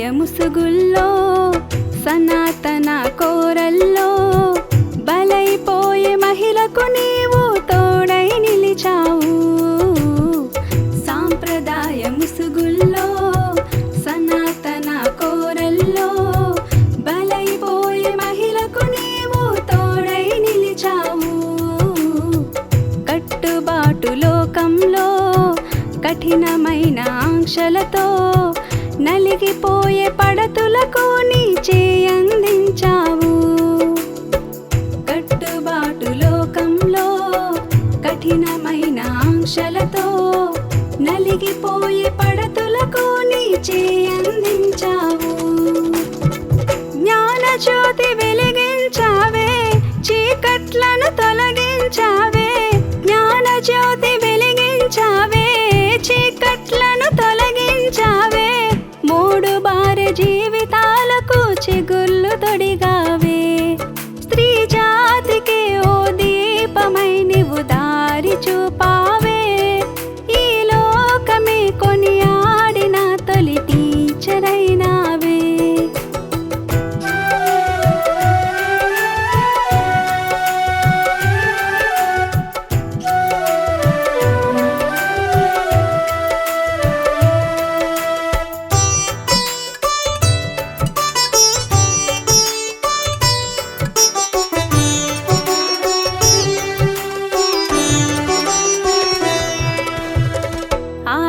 సాంప్రదాయ ముసుగుల్లో సనాతన కోరల్లో బలైపోయే మహిళకు నీవు తోడై నిలిచావు. సాంప్రదాయ ముసుగుల్లో సనాతన కోరల్లో బలైపోయే మహిళకు నీవు తోడై నిలిచావు. కట్టుబాటు లోకంలో కఠినమైన ఆంక్షలతో నలిగిపో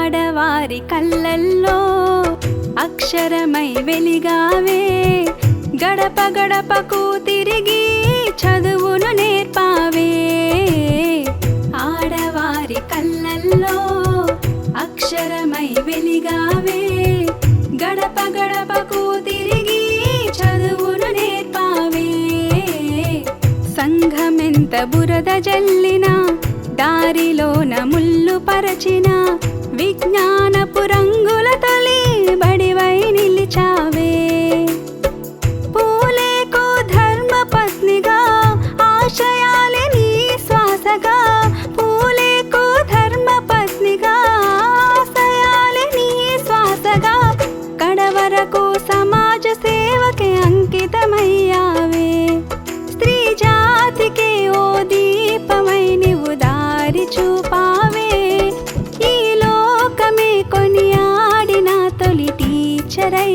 ఆడవారి కళ్ళల్లో అక్షరమై వెలిగావే. గడప గడపకు తిరిగి చదువును నేర్పావే. ఆడవారి కళ్ళల్లో అక్షరమై వెలిగావే. గడప గడపకు తిరిగి చదువును నేర్పావే. సంఘమెంత బురద జల్లిన దారిలోన ముళ్ళు పరచిన విజ్ఞానపు రంగుల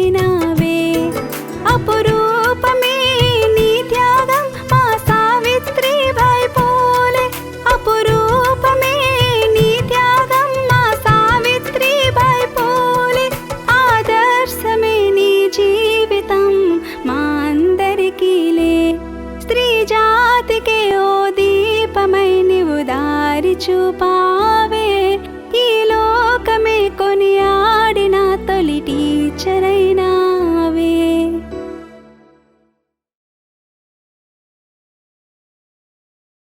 టీచరైనావే అపురూపమే నీ త్యాగం మా సావిత్రిబాయి పోలే అపురూపమే నీ త్యాగం మా సావిత్రిబాయి పోలే ఆదర్శమే నీ జీవితం మా అందరికీలే స్త్రీ జాతికే ఓ దీపమై నీవు దారి చూపా.